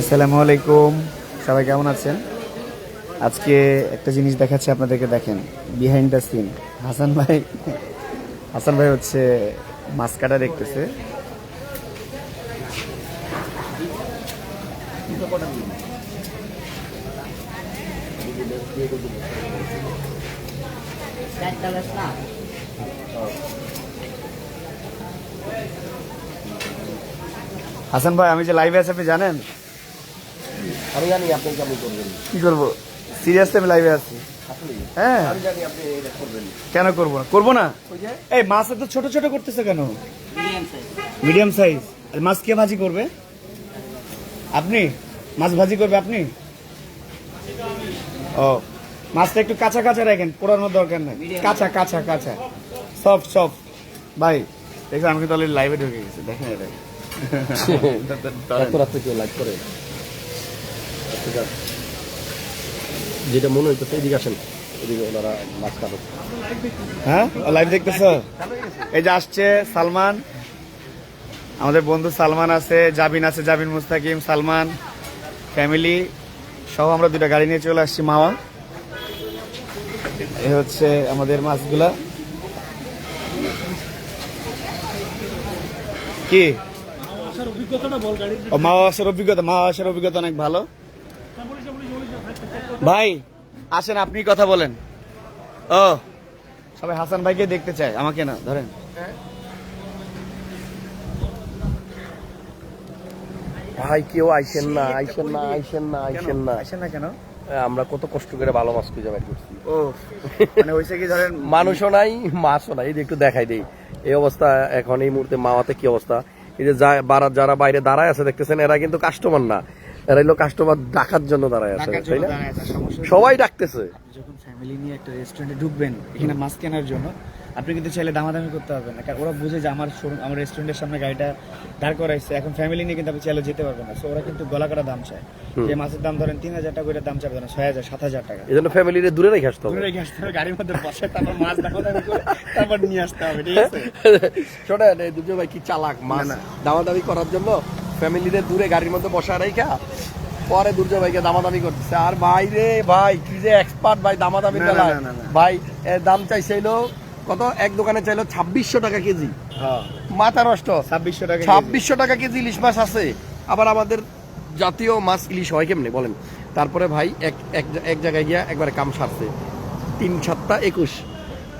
আসসালামু আলাইকুম। সবাই কেমন আছেন? আজকে একটা জিনিস দেখাচ্ছি আপনাদেরকে, দেখেন বিহাইন্ড দ্য সিন হাসান ভাই হাসান ভাই হচ্ছে মাছ কাটা দেখতেছে হাসান ভাই আমি যে লাইভে আছি আপনি জানেন? আমি জানি আপনি কেমন করবেন। কি করব? সিরিয়াসলি আমি লাইভে আছি। হ্যাঁ। আমি জানি আপনি এটা করবেন। কেন করব না? করব না? এই মাছ এত ছোট ছোট করতেছে কেন? মিডিয়াম সাইজ মাছ কে ভাজি করবে? আপনি? মাছ ভাজি করবে আপনি? ও মাছটা একটু কাঁচা কাঁচা রাখেন পোড়ানোর দরকার নেই। কাঁচা কাঁচা কাঁচা। সফট সফট ভাই দেখুন আমি কিন্তু অলরেডি লাইভে ঢুকে গেছি দেখেন এটা। যেটা মনে হইতেছে, এদিকে আসেন। এদিকে ওনারা মাছ কাটো হ্যাঁ? লাইভ দেখতেছ? এই যে আসছে সালমান। আমাদের বন্ধু সালমান আছে, জাবিন আছে, জাবিন মুস্তাকিম, সালমান ফ্যামিলি সহ আমরা দুটা গাড়ি নিয়ে চলে আসছি মাওয়া। এই হচ্ছে আমাদের মাছগুলা। কি? ও মাওয়া আসার অভিজ্ঞতা মাওয়া আসার অভিজ্ঞতা অনেক ভালো। ভাই আসেন আপনি কথা বলেন। ও সবাই হাসান ভাইকে দেখতে চায় আমাকে না ধরেন। ভাই কেউ আইসেন না আইসেন না আইসেন না আইসেন না। আসেন না কেন? আমরা কত কষ্ট করে ভালো মাছ খুঁজে বের করছি। ও মানে হয়েছে কি ধরেন মানুষও নাই মাছও নাই। এই একটু দেখাই দেই। এই অবস্থা এখন এই মুহূর্তে মাওয়াতে কি অবস্থা? এই যে যারা বাইরে দাঁড়ায় আছে দেখতেছেন এরা কিন্তু কাস্টমার না। এরা হলো কাস্টমার ডাকার জন্য দাঁড়ায় আছে তাই না। সবাই ডাকতেছে। যখন ফ্যামিলি নিয়ে একটা রেস্টুরেন্টে ঢুকবেন এখানে মাছ কেনার জন্য আপনি কিন্তু চাইলে দামাদামি করতে পারবেন না কারণ ওরা বুঝে যে আমার আমার রেস্টুরেন্টের সামনে গাড়িটা দাঁড় করাইছে এখন ফ্যামিলি নিয়ে কিন্তু আপনি চাইলে যেতে পারবেন না। সো ওরা কিন্তু গলা কাটা দাম চায়। যে মাছের দাম ধরেন তিন হাজার টাকা করে দাম চাবে না ছয় হাজার সাত হাজার টাকা। এই জন্য ফ্যামিলিরে দূরে রেখে আসতে হবে। দূরে রেখে আসতে হবে গাড়ির মধ্যে বসে তারপর মাছ দামাদামি করে তারপর নিয়ে আসতে হবে ঠিক আছে? শোনেন দুজন ভাই কি চালাক মাছ। দামাদামি করার জন্য ফ্যামিলিদের দূরে গাড়ির মধ্যে বসা রাইখা পরে দুর্জয় ভাইকে দামাদামি করতেছে। আর ভাই রে ভাই কি যে এক্সপার্ট ভাই দামাদামি না। ভাই এর দাম চাইছিল কত? এক দোকানে চাইলো ছাব্বিশশো টাকা কেজি। হ্যাঁ। মাথা নষ্ট। ছাব্বিশশো টাকা ছাব্বিশশো টাকা কেজি ইলিশ মাছ আছে। আবার আমাদের জাতীয় মাছ ইলিশ হয় কেমনে বলেন? তারপরে ভাই এক এক এক জায়গায় গিয়া একবারে কাম সারছে। তিন সাতটা একুশ।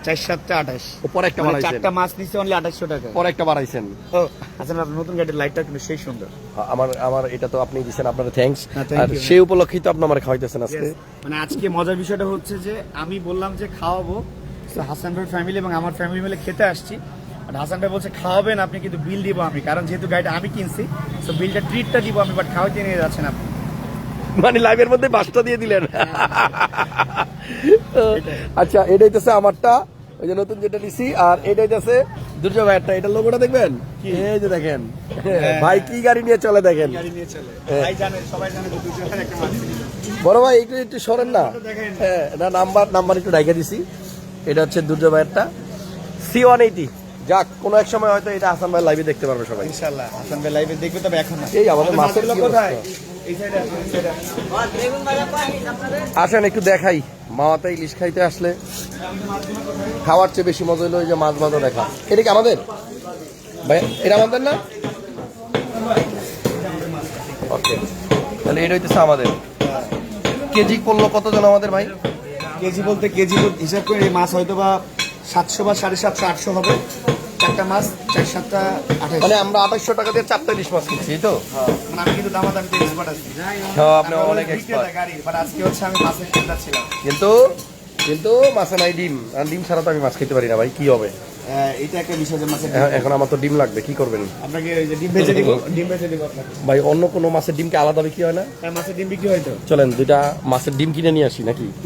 চার সাতটা আঠাশ। পরে একটা মানে বাড়াইছেন চারটা মাছ নিচ্ছে অনলি আঠাশশো টাকা। পরে একটা বাড়াইছেন ও আচ্ছা আপনার নতুন গাড়ির লাইটটা কিন্তু সেই সুন্দর। আমার আমার এটা তো আপনি দিচ্ছেন আপনার থ্যাঙ্কস হ্যাঁ, আর সেই উপলক্ষেই তো আপনি আমার খাওয়াইতেছেন আজকে। মানে আজকে মজার বিষয়টা হচ্ছে যে আমি বললাম যে খাওয়াবো। হাসান ভাই ফ্যামিলি এবং আমার ফ্যামিলি মিলে খেতে আসছি। আর হাসান ভাই বলছে খাওয়াবেন আপনি কিন্তু বিল দিব আমি। কারণ যেহেতু গাড়িটা আমি কিনছি তো বিলটা ট্রিটটা দিব আমি বাট খাওয়াতে নিয়ে যাচ্ছেন আপনি। মানে লাইভের মধ্যে বাসটা দিয়ে দিলেন। আচ্ছা এটাই তো আমারটা। ওই যে নতুন যেটা নিছি আর এটা হইতেছে দুর্জয় ভাইয়েরটা। এটা লোগোটা দেখবেন? এই যে দেখেন। ভাই কি গাড়ি নিয়ে চলে দেখেন? গাড়ি নিয়ে চলে। হ্যাঁ। ভাই জানে সবাই জানে যে দুজন একটা মাছ কিনে। বড় ভাই একটু একটু সরেন না। হ্যাঁ না নাম্বার নাম্বার একটু ডাইকা দিছি। এটা হচ্ছে দুর্জয় ভাইয়েরটা। সি ওয়ান এইটি যাক কোনো এক সময় হয়তো এটা হাসান ভাই লাইভে দেখতে পারবে সবাই। ইনশাল্লাহ হাসান ভাই লাইভে দেখবে তবে এখন না। এই আমাদের মাছের কোথায়। আসেন একটু দেখাই। মামাতে ইলিশ খাইতে আসলে খাওয়ার চেয়ে বেশি মজা হলো যে মাছ ভাজা দেখা। এটা কি আমাদের? ভাই এটা আমাদের না? ওকে তাহলে এটা হইতেছে আমাদের। কেজি পড়ল কতজন আমাদের ভাই? কেজি বলতে কেজি হিসাব করে এই মাছ হয়তো বা সাতশো বা সাড়ে সাতশো, আটশো হবে। চারটা মাছ চার সাতটা আঠাশ মানে আমরা আঠাশশো টাকা দিয়ে চারটা ইলিশ মাছ কিনছি তো? মানে আমি কিন্তু দামাদামিতে এক্সপার্ট আছি। হ্যাঁ, আপনি অনেক বিক্রেতা expert। গাড়ির, আজকে হচ্ছে আমি মাছের ছিলাম। কিন্তু কিন্তু মাছে নাই ডিম আর ডিম ছাড়া তো আমি মাছ খেতে পারি না ভাই কি হবে? এটা একটা বিষয় যে মাছের এখন- আমার তো ডিম লাগবে কি করবেন? আপনাকে ওই যে ডিম ভেজে দিব? ডিম ভেজে দিব আপনাকে। ভাই অন্য কোনো মাছের ডিমকে আলাদা বিক্রি হয় না? হ্যাঁ, মাছের ডিম বিক্রি চলেন দুইটা মাছের ডিম কিনে নিয়ে আসি নাকি?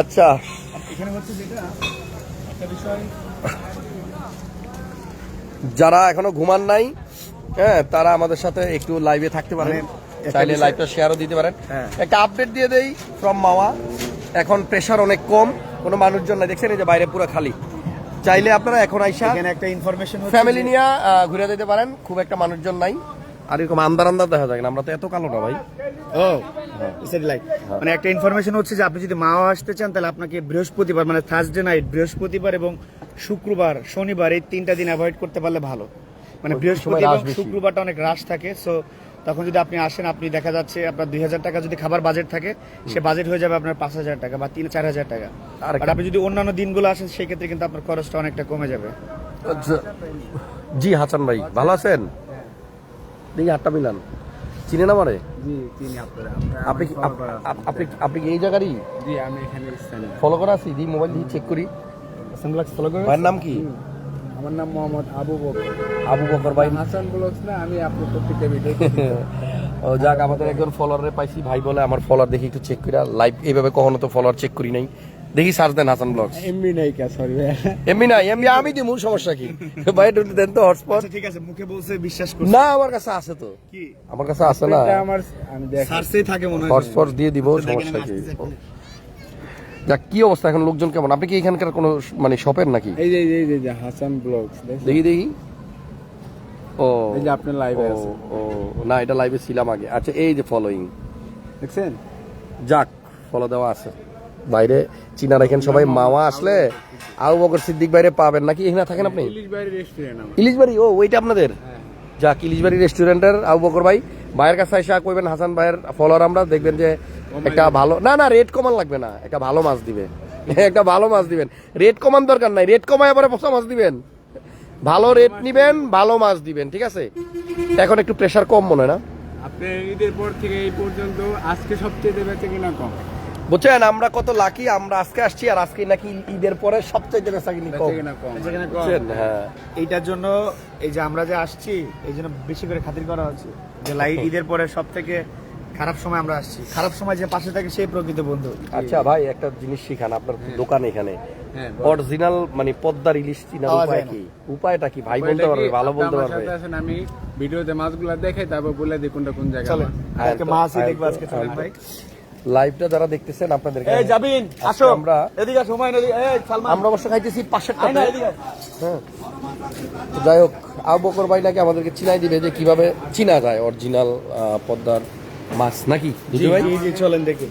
আচ্ছা। এখানে হচ্ছে যেটা একটা বিষয় যারা এখনও ঘুমান নাই হ্যাঁ তারা আমাদের সাথে একটু লাইভে থাকতে পারেন। মানে চাইলে লাইভটা শেয়ারও দিতে পারেন। হ্যাঁ। একটা আপডেট দিয়ে দেই ফ্রম মাওয়া। এখন প্রেশার অনেক কম কোনো মানুষজন নাই। দেখছেন এই যে বাইরে পুরো খালি। চাইলে আপনারা এখন আইসা এখানে একটা ইনফরমেশন ফ্যামিলি নিয়ে ঘুরে দিতে পারেন। খুব একটা মানুষজন নাই। আর এরকম আন্দার আন্দার দেখা যায় না। আমরা তো এত কালো না ভাই। ও লাইক মানে একটা ইনফরমেশন হচ্ছে যে আপনি যদি মাও আসতে চান তাহলে আপনাকে বৃহস্পতিবার মানে থার্সডে নাইট বৃহস্পতিবার এবং শুক্রবার শনিবার এই তিনটা দিন অ্যাভয়েড করতে পারলে ভালো। মানে বৃহস্পতি এবং শুক্রবারটা অনেক রাশ থাকে সো তখন যদি আপনি আসেন আপনি দেখা যাচ্ছে আপনার দুই হাজার টাকা যদি খাবার বাজেট থাকে সে বাজেট হয়ে যাবে আপনার পাঁচ হাজার টাকা বা তিন চার হাজার টাকা। আর আপনি যদি অন্যান্য দিনগুলো আসেন সেই ক্ষেত্রে কিন্তু আপনার খরচটা অনেকটা কমে যাবে। আচ্ছা। জি হাসান ভাই ভালো আছেন? দেখি হাতটা মিলান। চিনেন আমারে? জি আপনি আপনি আপনি কি এই জায়গারই? জি আমি এখানে স্থানীয়। ফলো করা আছি? মোবাইল দিয়ে চেক করি। সানগ্লাস ফলো ভাইয়ের নাম কি? আমার নাম মোহাম্মদ আবু বকর। আবু বকর ভাই। হাসান ব্লগস না আমি আপনার প্রত্যেকটা ভিডিও ও যাক আমাদের একজন ফলোয়ারে পাইছি। ভাই বলে আমার ফলোয়ার দেখি একটু চেক করি লাইভ এইভাবে কখনো তো ফলোয়ার চেক করি নাই। দেখি সার্চ দেন হাসান ব্লগস। এমবি নাই কা সরি এমনি না এমনি আমি দিই মূল সমস্যা কি? ভাই একটু দেন তো হটস্পট আচ্ছা ঠিক আছে মুখে বলছে বিশ্বাস করছি। না আমার কাছে আছে তো। কি? আমার কাছে আছে না। এটা আমার আমি দেখ। সার্চেই থাকে মনে হয়। হটস্পট দিয়ে দিব সমস্যা কি। যাক কি অবস্থা এখন? লোকজন কেমন? আপনি কি এখানকার কোনো মানে শপের নাকি? এই যে এই যে, হাসান ব্লগস দেখি দেখি। ও এই যে আপনার লাইভে আছে। ও না এটা লাইভে ছিলাম আগে। আচ্ছা এই যে ফলোইং দেখছেন? যাক ফলো দেওয়া আছে। বাইরে চীনা রাখেন সবাই মামা আসলে আবু বকর সিদ্দিক বাইরে পাবেন নাকি? এখানে থাকেন আপনি? ইংলিশ বাইরে ইলিশবাড়ি ও ওইটা আপনাদের? যাক ইলিশবাড়ি রেস্টুরেন্টের আবু বকর ভাই। ভাইয়ের কাছে এসে কইবেন হাসান ভাইয়ের ফলোয়ার আমরা। দেখবেন যে একটা ভালো না না রেট কমান লাগবে না। একটা ভালো মাছ দিবে একটা ভালো মাছ দিবেন। রেট কমান দরকার নাই। রেট কমায় পরে পচা মাছ দিবেন। ভালো রেট নিবেন ভালো মাছ দিবেন ঠিক আছে? এখন একটু প্রেসার কম মনে না? আপনার ঈদের পর থেকে এই পর্যন্ত আজকে সবচেয়ে বেঁচে কিনা কম? বুঝছেন আমরা কত লাকি আমরা আজকে আসছি আর আজকে নাকি ঈদের পরে সবচেয়ে বেচা কিনি কম হ্যাঁ। এইটার জন্য এই যে আমরা যে আসছি এই জন্য বেশি করে খাতির করা হচ্ছে। যে লাই ঈদের পরে সব থেকে খারাপ সময় আমরা আসছি। খারাপ সময় যে পাশে থাকে সেই প্রকৃত বন্ধু। আচ্ছা ভাই একটা জিনিস শিখান আপনার দোকান এখানে। হ্যাঁ অরিজিনাল মানে পদ্মার ইলিশ চিনার উপায় কি? উপায়টা কি ভাই? বলতে পারবে ভালো বলতে পারবে। আমি ভিডিওতে মাছগুলো দেখাই তারপর বলে দিই কোনটা কোন জায়গায়। আজকে মাছই দেখব আজকে চলেন ভাই। লাইভটা যারা দেখতেছেন আপনাদের এই আসো। আমরা এদিকে এদিকে এই সালমান। আমরা অবশ্য খাইতেছি পাশের না হ্যাঁ। যাই হোক আবু বকর ভাই নাকি আমাদেরকে চিনাই দিবে যে কীভাবে চিনা যায় অরিজিনাল পদ্মার মাছ নাকি? জি চলেন দেখি।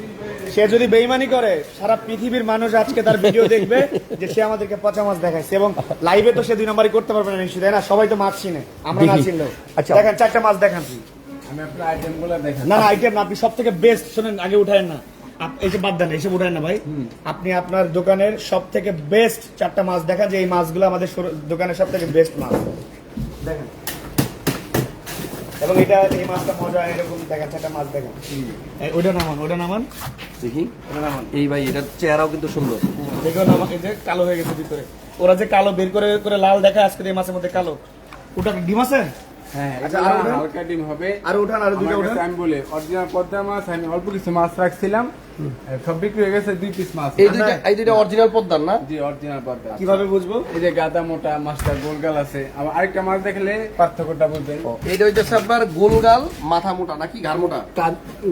সে যদি বেইমানি করে সারা পৃথিবীর মানুষ আজকে তার ভিডিও দেখবে যে সে আমাদেরকে পচা মাছ দেখাইছে এবং লাইভে তো সে দুই নাম্বারই করতে পারবে না নিশ্চয়ই তাই না? সবাই তো মাছ চিনে আমরা না চিনলেও। আচ্ছা। দেখেন চারটা মাছ দেখান। আমি আপনার আইটেমগুলো দেখাই না না আইটেম না আপনি সব থেকে বেস্ট শোনেন আগে উঠায়েন না। এই যে বাদ দেন এসব উঠায়েন না ভাই। আপনি আপনার দোকানের সব থেকে বেস্ট চারটা মাছ দেখান যে এই মাছগুলো আমাদের দোকানের সব থেকে বেস্ট মাছ। দেখেন। এবং এটা এই মাছটা মজা এরকম দেখাচ্ছে একটা মাছ দেখেন এই, ওইটা নামান ওটা নামান। দেখি। ওটা নামান। এই ভাই এটার চেহারাও কিন্তু সুন্দর। দেখো নামান এই যে কালো হয়ে গেছে ভিতরে। ওরা যে কালো বের করে করে লাল দেখায় আজকে এই মাছের মধ্যে কালো। ওটা ডিম আছে? হ্যাঁ আচ্ছা, আচ্ছা আরও উঠান। হালকা ডিম হবে। আর উঠান আর দুটো উঠান। আমি বলি অরিজিনাল পদ্মা মাছ আমি অল্প কিছু মাছ রাখছিলাম। সব বিক্রি হয়ে গেছে দুই পিস মাছ। এই দুইটা এই দুইটা অরিজিনাল পদ্মার না? জি অরিজিনাল পদ্মা। কীভাবে বুঝব? এই যে গাদা মোটা মাছটা গোলগাল আছে। আবার আরেকটা মাছ দেখলে পার্থক্যটা বুঝবেন। এইটা হইতেছে আপনার গোলগাল মাথা মোটা নাকি ঘাড় মোটা?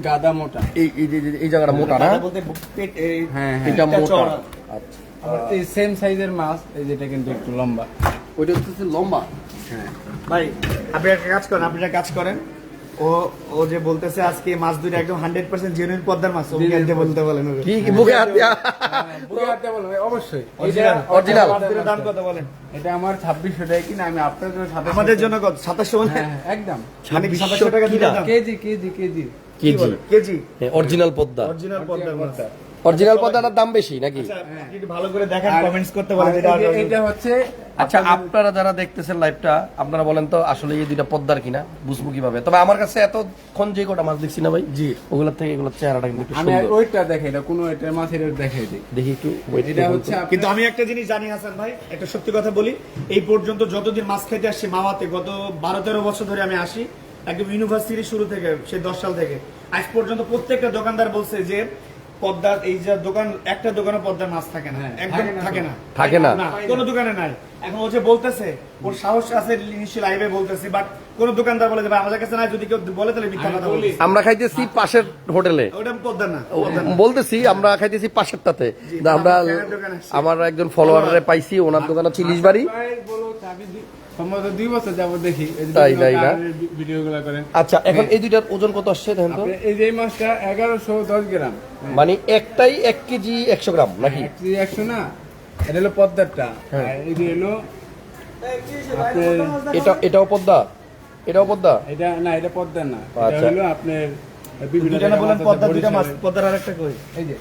গাদা মোটা। এই এই যে- যে- এই জায়গাটা মোটা না? বলতে পেট হ্যাঁ হ্যাঁ। এটা এটা মোটা। আচ্ছা। এই সেম সাইজের মাছ এই যেটা কিন্তু একটু লম্বা। ওইটা হচ্ছে লম্বা। হ্যাঁ ভাই আপনি একটা কাজ করেন আপনি একটা কাজ করেন। ও ও যে বলতেছে আজকে মাছ দুইটা একদম হান্ড্রেড পার্সেন্ট জেনুইন পদ্মার মাছ ও Genuine দিয়ে বলতে বলেন কি কি মুখে হাত দিয়া? বুকে হাতে অবশ্যই। এটা- original। মাছ দুইটার দাম কত বলেন? এটা আমার ছাব্বিশশো টাকা কিনা আমি আপনার জন্য আমাদের জন্য কত? সাতাশশো মানে হ্যাঁ, হ্যাঁ, একদম। মানে কি সাতাশশো টাকা দিলে দাম? Kg kg kg. Kg. Original Padma. Original পদ্মার মাছ। অরিজিনাল পদ্মাটার দাম বেশি নাকি? আচ্ছা, ভালো করে দেখেন কমেন্টস করতে আমরা- এটা হচ্ছে আচ্ছা আপনারা যারা দেখতেছেন লাইভটা আপনারা বলেন তো আসলে এই দুইটা পদ্মার কিনা বুঝব কীভাবে। তবে আমার কাছে এতক্ষণ যে কটা মাছ দেখছি না ভাই জি। ওগুলোর থেকে এগুলোর চেহারাটা কিন্তু একটু আমি ওইটা দেখে এটা কোনো এটা মাছের দেখাই দিই। দেখি একটু এটা হচ্ছে কিন্তু আমি একটা জিনিস জানি হাসান ভাই একটা সত্যি কথা বলি এই পর্যন্ত যতদিন মাছ খেতে আসছি মাওয়াতে গত বারো তেরো বছর ধরে আমি আসি একদম ইউনিভার্সিটি শুরু থেকে সেই দশ সাল থেকে আজ পর্যন্ত প্রত্যেকটা দোকানদার বলছে যে পদ্মার এই যে দোকান একটা দোকানে পদ্মার মাছ থাকে না। হ্যাঁ, একদম থাকে না থাকে না। কোনো দোকানে নাই। এখন ও যে বলতেছে ওর সাহস আছে নিশ্চয়ই লাইভে বলতেছে বাট কোন দোকানদার বলে যে ভাই আমাদের কাছে নাই যদি কেউ বলে তাহলে মিথ্যা কথা বলি। আমরা খাইতেছি পাশের হোটেলে। ওটা পদ্মার না। বলতেছি আমরা খাইতেছি পাশেরটাতে। জি, আমরা আমার একজন ফলোয়ারে পাইছি ওনার দোকান হচ্ছে ইলিশ বাড়ি। সম্ভবত দুই বছর যাব দেখি। তাই, তাই না? ভিডিওগুলো করেন। আচ্ছা এখন এই দুইটার ওজন কত আসছে দেখেন তো? আপনি এই যে মাছটা এগারোশো দশ গ্রাম। মানে একটাই এক কেজি একশো গ্রাম নাকি? একশো একশো না এটা হলো পদ্মারটা। হ্যাঁ। এই যে হলো আপনার এটা এটাও পদ্মা? এটাও পদ্মা? এটা না এটা পদ্মা না। এটা আচ্ছা। হলো আপনার বিভিন্ন বলেন পদ্মা দুইটা মাছ পদ্মার আরেকটা কই? এই যে।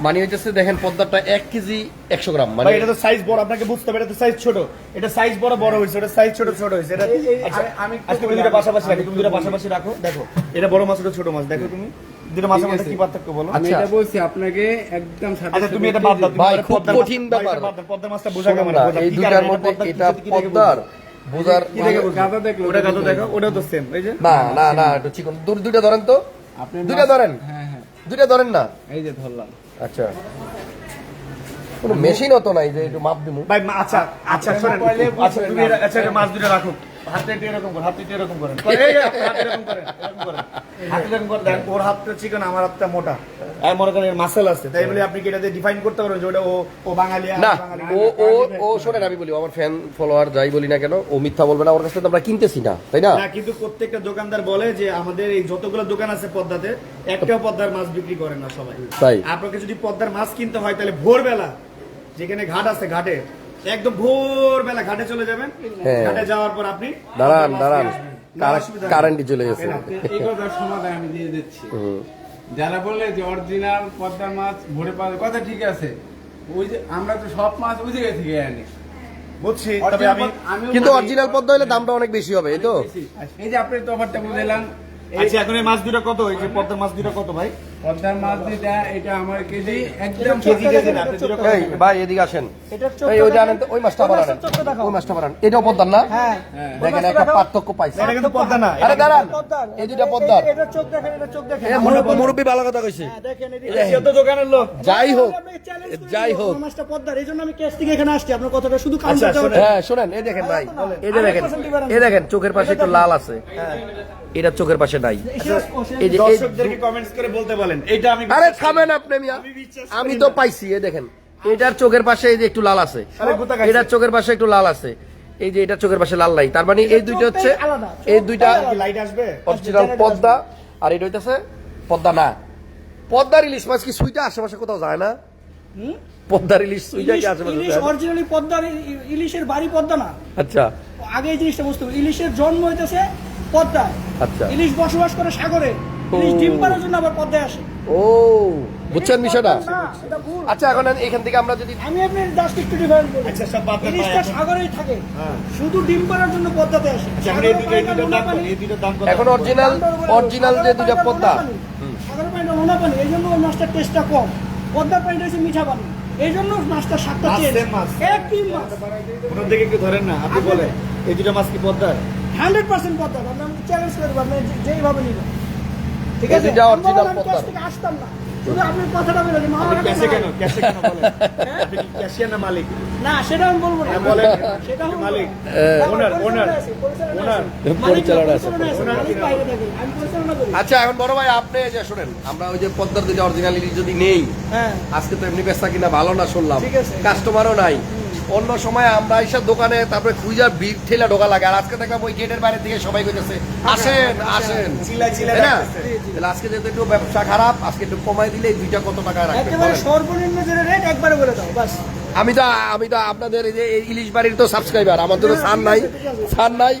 মানে হইতেছে দেখেন পদ্মাটা এক কেজি একশো গ্রাম মানে এটা তো সাইজ বড় আপনাকে বুঝতে হবে এটা তো সাইজ ছোট। এটা সাইজ বড় বড় হয়েছে এটা সাইজ ছোট ছোট হয়েছে এটা আচ্ছা, আমি- আজকে দুটো পাশাপাশি রাখো তুমি দুটো পাশাপাশি রাখো দেখো এটা বড় মাছ ওটা ছোট মাছ দেখো তুমি। দুটো মাছের মধ্যে কি পার্থক্য বলো? আমি। এটা বলছি আপনাকে একদম আচ্ছা তুমি এটা বাদ দাও ভাই, খুব পদ্মার কঠিন ব্যাপার। এটা বাদ দাও, পদ্মার মাছটা বোঝা কেমন এই কি মধ্যে এটা পদ্মার বোঝার কি দেখে বুঝব? গাদা দেখল ওটা কত দেখো ওটাও তো সেম এই যে না না না একটু চিকন দু- দুইটা ধরেন তো। আপনি ধরেন। হ্যাঁ হ্যাঁ। দুইটা ধরেন না। এই যে ধরলাম। আচ্ছা। কোনো মেশিন তো নাই যে একটু মাপ দিমু। ভাই আচ্ছা আচ্ছা শোনেন। আচ্ছা তুমি আচ্ছা মাছ দুটো রাখো এরকম এরকম করেন। এরকম করেন এরকম করেন। এরকম ওর হাতটা চিকন আমার হাতটা মোটা। আর মনে করেন মাসেল আছে। তাই বলে আপনি কি এটাতে ডিফাইন করতে পারবেন যে ওটা ও ও বাঙালি না ও ও ও শোনেন আমি বলি আমার ফ্যান ফলোয়ার যাই বলি না কেন ও মিথ্যা বলবে না ওর কাছে তো আমরা কিনতেছি না তাই না? না কিন্তু প্রত্যেকটা দোকানদার বলে যে আমাদের এই যতগুলো দোকান আছে পদ্মাতে একটাও পদ্মার মাছ বিক্রি করে না সবাই। তাই। আপনাকে যদি পদ্মার মাছ কিনতে হয় তাহলে ভোরবেলা যেখানে ঘাট আছে ঘাটে একদম ভোরবেলা ঘাটে চলে যাবেন। হ্যাঁ। ঘাটে যাওয়ার পর আপনি দাঁড়ান দাঁড়ান। কারেন্টই চলে গেছে। সমাধান আমি দিয়ে দিচ্ছি। যারা বলে যে অরিজিনাল পদ্মার মাছ ভরে পাওয়া কথা ঠিক আছে। ওই যে আমরা তো সব মাছ ওই জায়গা থেকে আনি। বুঝছি তবে আমি কিন্তু অরিজিনাল পদ্মা হলে দামটা অনেক বেশি হবে এই তো? এই যে আপনি তো অফারটা আচ্ছা এখন এই মাছ দুটো কত? এই যে পদ্মার মাছ দুটো কত ভাই? পদ্মার মাছ যেটা এটা আমার কেজি একদম কেজি কেজি না আপনি দুটো কত এই ভাই এদিকে আসেন। এই ওই জানেন ওই মাছটা বানান। ওই মাছটা বানান। এটাও পদ্মার না? হ্যাঁ। দেখেন একটা পার্থক্য পাইছে। এটা কিন্তু পদ্মা না। আরে দাঁড়ান। এই দুইটা পদ্মার। এটা চোখ দেখেন এটা চোখ দেখেন। মুরব্বী ভালো কথা কইছে। হ্যাঁ, দেখেন এটা সে দোকানের লোক। যাই হোক যাই হোক। মাছটা পদ্মার এই আমি কেস থেকে এখানে আসছি। আপনার কথাটা শুধু আচ্ছা, হ্যাঁ শোনেন এই দেখেন ভাই। এই দেখেন এই দেখেন চোখের পাশে একটু লাল আছে। এটা চোখের পাশে নাই। এই যে দর্শকদেরকে কমেন্টস করে বলতে বলেন এটা আমি আরে থামেন আপনি মিয়া। আমি তো পাইছি এই দেখেন। এটার চোখের পাশে এই যে একটু লাল আছে। এটার চোখের পাশে একটু লাল আছে। এই যে এটার চোখের পাশে লাল নাই। তার মানে এই দুইটা হচ্ছে এই দুইটা লাইট আসবে? অরিজিনাল পদ্মা। আর এটা হইতাছে পদ্মা না। পদ্মার ইলিশ মাছ কি সুইটা আশেপাশে কোথাও যায় না? পদ্মার ইলিশ সুইটা কি আশেপাশে ইলিশ? অরিজিনালি পদ্মার ইলিশের বাড়ি পদ্মা না। আচ্ছা। আগে এই জিনিসটা বুঝতে হবে। ইলিশের জন্ম হইতেছে পদ্মায়। আচ্ছা। ইলিশ বসবাস করে সাগরে। ডিম পাড়ার জন্য আবার পদ্মায় আসে। ও। বুঝছেন বিষয়টা। আচ্ছা এখন এখান থেকে আমরা যদি আমি আপনার জাস্ট একটু ডিফারেন্ট বলি। আচ্ছা সব বাদ ইলিশটা সাগরেই থাকে। হ্যাঁ। শুধু ডিম পাড়ার জন্য পদ্মাতে আসে। আচ্ছা, এখন এই দুটো এই দুটোর দাম এই দুটোর দাম এখন অরিজিনাল অরিজিনাল যে দুইটা পদ্মা। সাগরের পানিটা নোনা পানি। এই জন্য ওই মাছটার টেস্টটা কম। পদ্মার পানিটা হচ্ছে মিঠা পানি। এই জন্য মাছটার স্বাদটা মাছ চেঞ্জ। একই মাছ। ওনার দিকে একটু ধরেন না আপনি বলে এই দুটো মাছ কি পদ্মার? হান্ড্রেড পার্সেন্ট পদ্মা আপনি চ্যালেঞ্জ করব আপনি যেইভাবে নিবেন। ঠিক আছে? cash থেকে আসতাম না। শুধু আপনি কথাটা বলে দিন, আমার আপনি কাছে ক্যাশে কেন? ক্যাশে কেন বলেন? আপনি কি ক্যাশিয়ার না মালিক? না সেটা আমি বলব না। বলেন। সেটা মালিক। বলব না। আমার ওনার, ওনার, পরিচালনা আছে, পরিচালনা ওনার। আছে। মালিক না, পরিচালনা আছে, পরিচালনা আছে, মালিক বাইরে থাকে। আমি পরিচালনা করি। আচ্ছা এখন বড় ভাই আপনি যে শুনেন আমরা ওই যে পদ্মার দুইটা অরিজিনাল ইলিশ যদি নেই হ্যাঁ। আজকে তো এমনি বেচা কিনা ভালো না শুনলাম। কাস্টমারও নাই। অন্য সময় আমরা এইসব দোকানে তারপরে খুঁজা ভিড় ঠেলা ঢোকা লাগে। আর আজকে দেখলাম ওই গেটের বাইরে থেকে সবাই কইতেছে আসেন আসেন। তাই না? তাহলে আজকে যেহেতু একটু ব্যবসা খারাপ আজকে একটু কমাই দিলে দুইটা কত টাকা রাখবেন সর্বনিম্ন রেট একবারে বলে দাও বাস। আমি তো আমি তো আপনাদের এই যে ইলিশ বাড়ির তো সাবস্ক্রাইবার আমার তো ছাড় নাই ছাড় নাই।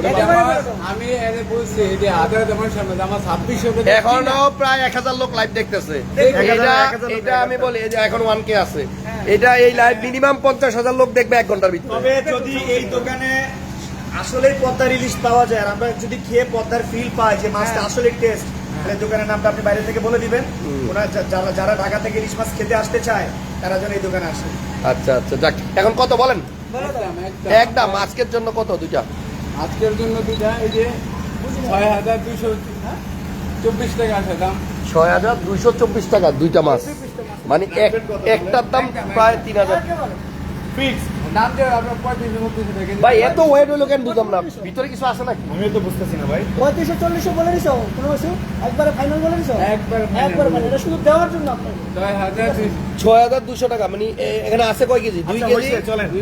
অবশ্যই দিব। আমি বলি না ওটা বলো এটা আমার- আমি এনে বলছি এই যে আধার আমার সামনে যে আমার ছাব্বিশশো এখনও প্রায় এক হাজার লোক লাইভ দেখতেছে। এটা এক হাজার লোক, এটা এক আমি বলি যে এখন ওয়ান কে আছে। এটা এই লাইভ মিনিমাম পঞ্চাশ হাজার লোক দেখবে এক ঘণ্টার ভিতরে। তবে যদি এই দোকানে আসলেই পদ্মার ইলিশ পাওয়া যায় আর আমরা যদি খেয়ে পদ্মার ফিল পাই যে মাছটা আসলে টেস্ট তাহলে দোকানের নামটা আপনি বাইরে থেকে বলে দিবেন। ওরা যারা যারা ঢাকা থেকে ইলিশ মাছ খেতে আসতে চায় তারা যেন এই দোকানে আসে। আচ্ছা আচ্ছা যাক। এখন কত বলেন? একদম একদম আজকের জন্য কত দুইটা? আজকের জন্য দুইটা এই যে ছয় হাজার দুইশো চব্বিশ টাকা আছে দাম। ছয় হাজার দুইশো চব্বিশ টাকা দুইটা মাছ। মানে এক একটার দাম প্রায় তিন হাজার। ফিক্স দাম আপনার ভাই এত ওয়েট হইল কেন বুঝলাম না ভিতরে কিছু আছে নাকি? আমিও তো বুঝতেছি না ভাই। পঁয়ত্রিশশো চল্লিশশো বলে দিছো কোনো কিছু একবারে ফাইনাল বলে দিছো? একবারে একবার ফাইনাল এটা শুধু দেওয়ার জন্য ছয় হাজার দুশো টাকা মানে এখানে আছে কয় কেজি? দুই আচ্ছা, কেজি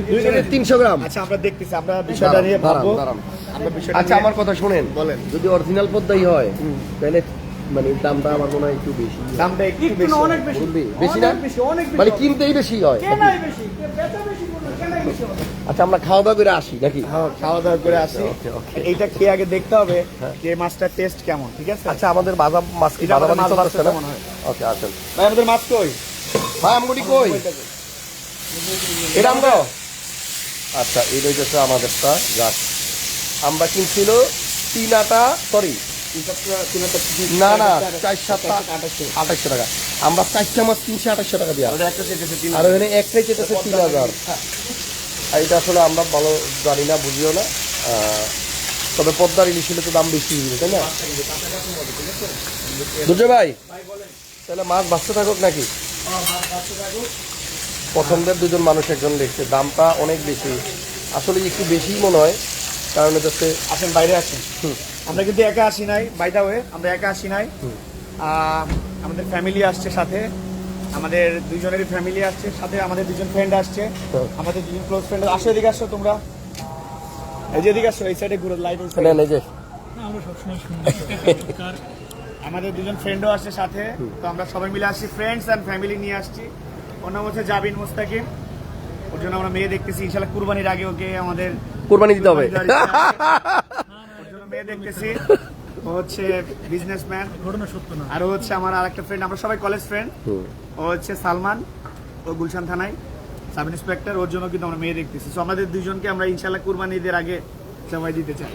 দুই কেজি তিনশো গ্রাম। আচ্ছা আমরা দেখতেছি আমরা বিষয়টা নিয়ে ভাববো। বিষয়টা আচ্ছা আমার কথা শুনেন। বলেন। যদি অরিজিনাল পদ্মাই হয় তাহলে মানে দামটা আমার মনে হয় একটু বেশি। দামটা একটু একটু বেশি অনেক বেশি। বেশি না? বেশি অনেক বেশি মানে কিনতেই বেশি হয়। কেনাই বেশি বেচা বেশি করবে কেনাই বেশি হবে আচ্ছা আমরা খাওয়া দাওয়া করে আসি নাকি? হ্যাঁ, খাওয়া দাওয়া করে আসি। এইটা খেয়ে আগে দেখতে হবে যে মাছটার টেস্ট কেমন ঠিক আছে? আচ্ছা আমাদের মাছ কি মাছ না? হয়। ওকে আসেন। ভাই আমাদের মাছ কই? ভাই আমগুটি কই? এটা আমরা। আচ্ছা এই রয়েছে আমাদেরটা যাক। আমরা কিনছিল তিন আটা সরি না না চার সাতটা আঠাশশো টাকা। আমরা চারটা মাছ তিনশো আঠাশশো টাকা দিয়া। একটা আর ওখানে একটাই চেটেছে তিন হাজার। আর এটা আসলে আমরা ভালো জানি না বুঝিও না। তবে পদ্মার ইলিশ হলে তো দাম বেশি তাই না? দুর্জয় ভাই তাহলে মাছ বাঁচতে থাকুক নাকি? পছন্দের দুজন মানুষ একজন দেখছে দামটা অনেক বেশি। আসলে একটু বেশি মনে হয় কারণ হচ্ছে আসেন বাইরে আসেন। আমরা কিন্তু একা আসি নাই বাই দা ওয়ে আমরা একা আসি নাই। আমাদের ফ্যামিলি আসছে সাথে। আমাদের দুইজনেরই ফ্যামিলি আসছে সাথে আমাদের দুজন ফ্রেন্ড আসছে। আমাদের দুজন ক্লোজ ফ্রেন্ড আসো এদিকে আসো তোমরা। এই যে এদিকে আসো এই সাইডে ঘুরো লাইট নেন এই যে। আমাদের দুজন ফ্রেন্ডও আসছে সাথে। তো আমরা সবাই মিলে আসছি ফ্রেন্ডস অ্যান্ড ফ্যামিলি নিয়ে আসছি। ওর নাম হচ্ছে জাবিন মুস্তাকিম। ওর জন্য আমরা মেয়ে দেখতেছি। ইনশাল্লাহ কুরবানির আগে ওকে আমাদের কুরবানি দিতে হবে। ওর জন্য মেয়ে দেখতেছি। ও হচ্ছে বিজনেসম্যান ঘটনা সত্য না। আর হচ্ছে আমার আরেকটা ফ্রেন্ড আমরা সবাই কলেজ ফ্রেন্ড ও। হচ্ছে সালমান ও গুলশান থানায় সাব ইন্সপেক্টর ওর জন্য কিন্তু আমরা মেয়ে দেখতেছি। তো আমাদের দুজনকে আমরা ইনশাল্লাহ কুরবানি ঈদের আগে সময় দিতে চাই।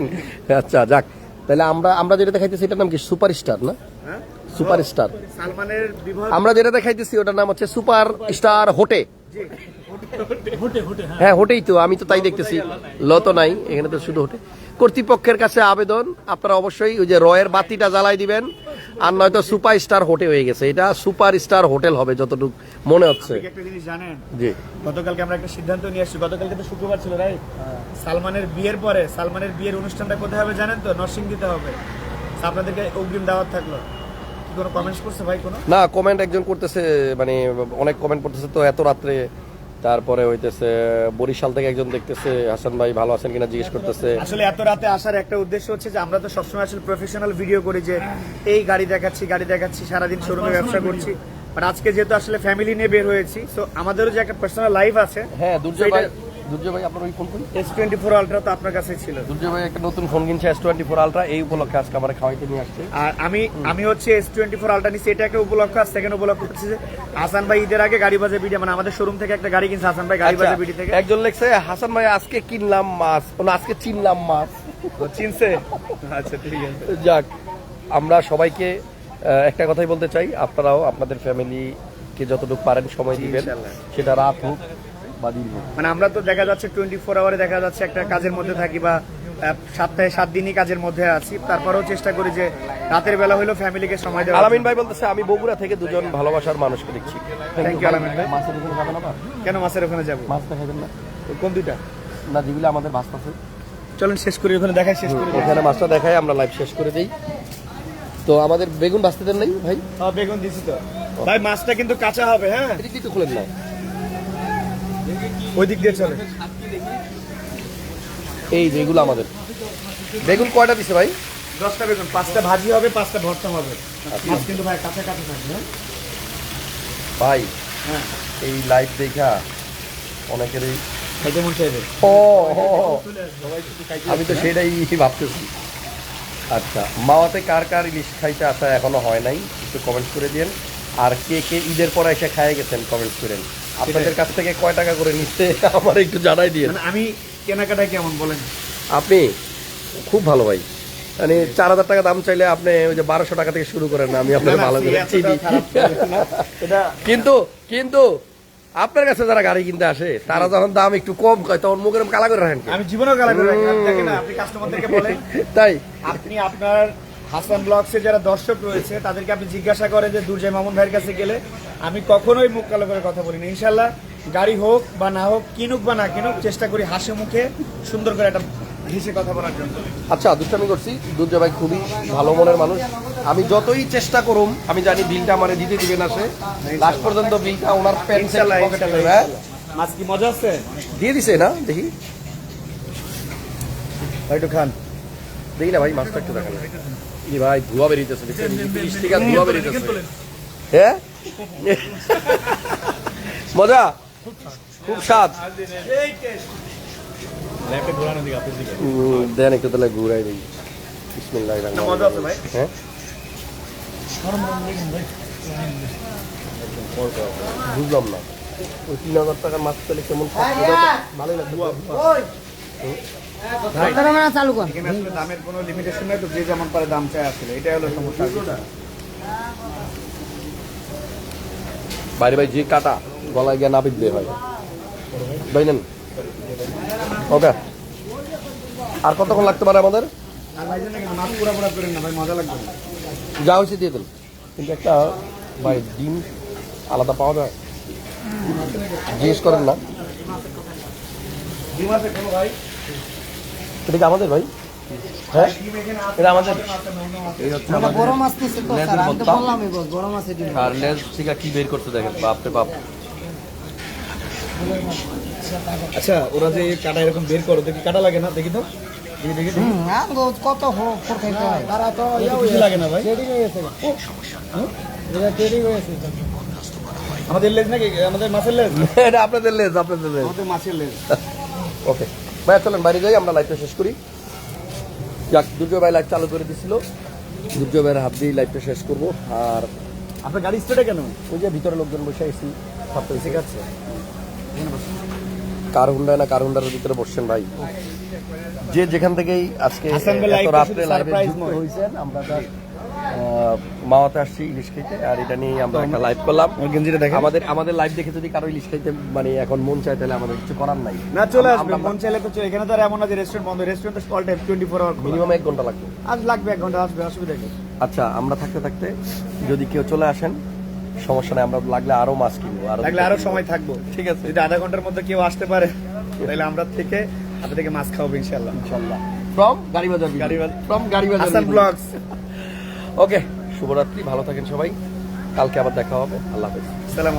আচ্ছা যাক। তাহলে আমরা আমরা যেটা দেখাইতেছি এটার নাম কি? সুপার স্টার না? হ্যাঁ? সুপার স্টার সালমানের বিবাহ আমরা যেটা দেখাইতেছি ওটার নাম হচ্ছে সুপার স্টার হোটে হ্যাঁ। হ্যাঁ হোটেই তো আমি তো তাই দেখতেছি। ল তো নাই এখানে তো শুধু হোটে। কর্তৃপক্ষের কাছে আবেদন। আপনারা অবশ্যই ওই যে রয়ের বাতিটা জ্বালাই দিবেন। আর নয়তো সুপার স্টার হোটে হয়ে গেছে। এটা সুপার স্টার হোটেল হবে যতটুকু মনে হচ্ছে। একটা জিনিস জানেন? জি। গতকালকে আমরা একটা সিদ্ধান্ত নিয়ে আসছি। গতকালকে তো শুক্রবার ছিল রাইট সালমানের বিয়ের পরে সালমানের বিয়ের অনুষ্ঠানটা কোথায় হবে জানেন তো? নরসিংদীতে হবে। আপনাদেরকে অগ্রিম দাওয়াত থাকল। কি কোনো কমেন্টস করছে ভাই কোনো? না কমেন্ট একজন করতেছে মানে অনেক কমেন্ট করতেছে। তো এত রাত্রে তারপরে হইতেছে বরিশাল থেকে একজন দেখতেছে হাসান ভাই ভালো আছেন কিনা? জিজ্ঞেস করতেছে। আসলে এত রাতে আসার একটা উদ্দেশ্য হচ্ছে যে আমরা তো সবসময় আসলে প্রফেশনাল ভিডিও করি যে এই গাড়ি দেখাচ্ছি গাড়ি দেখাচ্ছি সারাদিন শোরুমে ব্যবসা করছি। বাট আজকে যেহেতু আসলে ফ্যামিলি নিয়ে বের হয়েছি তো আমাদেরও যে একটা পার্সোনাল লাইফ আছে হ্যাঁ দুর্জয় ভাই এটা- দুর্জয় ভাই আপনার ওই ফোন করুন এস টোয়েন্টি ফোর আলট্রা তো আপনার কাছে ছিল। দুর্জয় ভাই একটা নতুন ফোন কিনছে এস টোয়েন্টি ফোর আলট্রা এই উপলক্ষে আজকে আমার খাওয়াইতে নিয়ে আসছে। আর আমি আমি হচ্ছে এস টোয়েন্টি ফোর আলট্রা নিচ্ছি এটা উপলক্ষ আর সেকেন্ড উপলক্ষ হচ্ছে যে হাসান ভাই ঈদের আগে গাড়ি বাজে বিডি মানে আমাদের শোরুম থেকে একটা গাড়ি কিনছে হাসান ভাই গাড়ি বাজে বিডি থেকে। একজন লেখছে হাসান ভাই আজকে কিনলাম মাছ। আজকে চিনলাম মাছ। চিনছে? আচ্ছা ঠিক আছে। যাক আমরা সবাইকে একটা কথাই বলতে চাই আপনারাও আপনাদের ফ্যামিলিকে যতটুকু পারেন সময় দিবেন সেটা রাত হোক বা মানে আমরা তো দেখা যাচ্ছে টোয়েন্টি ফোর আওয়ারে দেখা যাচ্ছে একটা কাজের মধ্যে থাকি বা সপ্তাহে সাত দিনই কাজের মধ্যে আছি। তারপরেও চেষ্টা করি যে রাতের বেলা হলেও ফ্যামিলিকে সময় দেওয়া আলামিন ভাই বলতেছে আমি বগুড়া থেকে দুজন ভালোবাসার মানুষকে দেখছি। Thank you, আলামিন ভাই। মাছের ওখানে যাবেন আবার? কেন মাসের ওখানে যাব? মাছ দেখাবেন না কোন দুইটা? না যেগুলো আমাদের মাছ আছে। চলুন শেষ করি ওখানে দেখাই শেষ করি। ওখানে মাছটা দেখাই আমরা লাইভ শেষ করে দিই। তো আমাদের বেগুন বাঁচতে দেন নাই ভাই? হ্যাঁ বেগুন দিছি তো। ভাই মাছটা কিন্তু কাঁচা হবে হ্যাঁ? খুলেন না ওই দিক দিয়ে চলে। এই যেগুলো আমাদের। বেগুন কয়টা দিছে ভাই? দশটা বেগুন পাঁচটা ভাজি হবে পাঁচটা ভর্তা হবে। মাছ কিন্তু ভাই কাঁচা কাঁচা থাকবে হ্যাঁ? ভাই হ্যাঁ। এই লাইভ দেখা অনেকেরই খাইতে মন চাইবে। ও ও, ও। আমি তো সেটাই ভাবতেছি। আচ্ছা মাওয়াতে কার কার ইলিশ খাইতে আসা এখনও হয় নাই একটু কমেন্ট করে দিন আর কে কে ঈদের পর এসে খাইয়ে গেছেন কমেন্ট করেন। আপনাদের কাছ থেকে কয় টাকা করে নিচ্ছে আমার একটু জানাই দিয়ে মানে আমি কেনাকাটায় কেমন বলেন? আপনি খুব ভালো ভাই। মানে চার হাজার টাকা দাম চাইলে আপনি ওই যে বারোশো টাকা থেকে শুরু করেন আমি আপনাকে ভালো করে চিনি। কিন্তু কিন্তু আপনার কাছে যারা গাড়ি কিনতে আসে তারা যখন দাম একটু কম কয় তখন মুখের কালা করে রাখেন আমি জীবনেও গালা করে রাখি আপনি কাস্টমারদেরকে বলেন। তাই। আপনি আপনার হাসান ব্লগসে যারা দর্শক রয়েছে তাদেরকে আপনি জিজ্ঞাসা করে যে দুর্জয় মামুন ভাইয়ের কাছে গেলে আমি কখনোই মুখ কালো করে কথা বলি না ইনশাল্লাহ গাড়ি হোক বা না হোক কিনুক বা না কিনুক চেষ্টা করি হাসি মুখে সুন্দর করে একটা হেসে কথা বলার জন্য। আচ্ছা দুষ্টামি করছি দুর্জয় ভাই খুবই ভালো মনের মানুষ। আমি যতই চেষ্টা করুম আমি জানি বিলটা আমারে দিতে দিবে না সে। লাস্ট পর্যন্ত বিলটা ওনার প্যান্ট। মাছ কি মজা আছে? দিয়ে দিছে না দেখি। ভাই একটু খান। দেখি না ভাই মাছটা একটু দেখান। কি ভাই ধোয়া বেরিয়েছে দেখছেন তিরিশ টাকা ধোয়া বেরিয়েছে হ্যাঁ? মজা? খুব স্বাদ। দেন একটু তাহলে ঘুরাই দিই। হ্যাঁ? বুঝলাম না। ওই তিন হাজার টাকার মাছ পেলে কেমন ভালোই লাগবে। চালু কর। এখানে আসলে দামের কোনো লিমিটেশন নাই তো যে যেমন পারে দাম চাই আসলে। এটাই হলো সমস্যা। বাইরে ভাই যে কাটা গলায় গিয়ে দিয়ে হয়। ভাই নেন। ওকে। আর কতক্ষণ লাগতে পারে আমাদের? আর ভাই জানেন কিন্তু মাছ পুরা পুরা করেন না ভাই মজা লাগবে না। যা হয়েছে দিয়ে দেন। কিন্তু একটা ভাই ডিম আলাদা পাওয়া যায়। জিজ্ঞেস করেন না। ডিম আছে কোনো ভাই? এটা কি আমাদের ভাই? হ্যাঁ? এটা আমাদের। হচ্ছে মানে আমাদের বড় মাছ নিচ্ছে তো স্যার আমি তো বললামই বড় মাছের ডিম আর লেজ থেকে কি বের করতে দেখেন বাপরে বাপ। আচ্ছা ওরা যে কাটা এরকম বের করো দেখি কাটা লাগে না? দেখি তো। কত লাগে না ভাই। হয়ে আমাদের লেজ নাকি? আমাদের মাছের লেজ? এটা আপনাদের লেজ আপনাদের লেজ। আমাদের মাছের লেজ। ওকে ভাই চলেন বাইরে যাই আমরা লাইভটা শেষ করি। যাক দুর্জয় ভাই লাইভ চালু করে দিছিল। দুর্জয় ভাইয়ের হাত দিয়ে লাইভটা শেষ করব। আর আপনার গাড়ি স্টার্টে কেন? ওই যে ভিতরে লোকজন বসে আছি সবটা ঠিক আছে কার হুন্ডায় না কার হুন্ডার ভিতরে বসছেন ভাই? যে যেখান থেকেই আজকে রাত্রে লাইভে। হয়েছেন আমরা মাওয়াতে আসছি ইলিশ খেতে আর এটা নিয়ে আমরা একটা লাইভ করলাম। গেঞ্জিটা দেখেন। আমাদের আমাদের লাইভ দেখে যদি কারও ইলিশ খাইতে মানে এখন মন চায় তাহলে আমাদের কিছু করার নাই। না চলে আসবে মন চাইলে তো এখানে তো আর এমন না যে রেস্টুরেন্ট বন্ধ রেস্টুরেন্ট তো all time twenty four hour minimum এক ঘণ্টা লাগবে। আজ লাগবে এক ঘণ্টা আসবে অসুবিধা কি? আচ্ছা আমরা থাকতে থাকতে যদি কেউ চলে আসেন সমস্যা নেই আমরা লাগলে আরও মাছ কিনবো আরও লাগলে আরও সময় থাকব। ঠিক আছে। যদি আধা ঘণ্টার মধ্যে কেউ আসতে পারে তাহলে আমরা থেকে হাতে থেকে মাছ খাওয়াবো ইনশাল্লাহ ইনশাল্লাহ from Garibazar Garibazar. From Garibazar Hasan blogs okay শুভরাত্রি ভালো থাকেন সবাই। কালকে আবার দেখা হবে। আল্লাহ হাফিজ। সালাম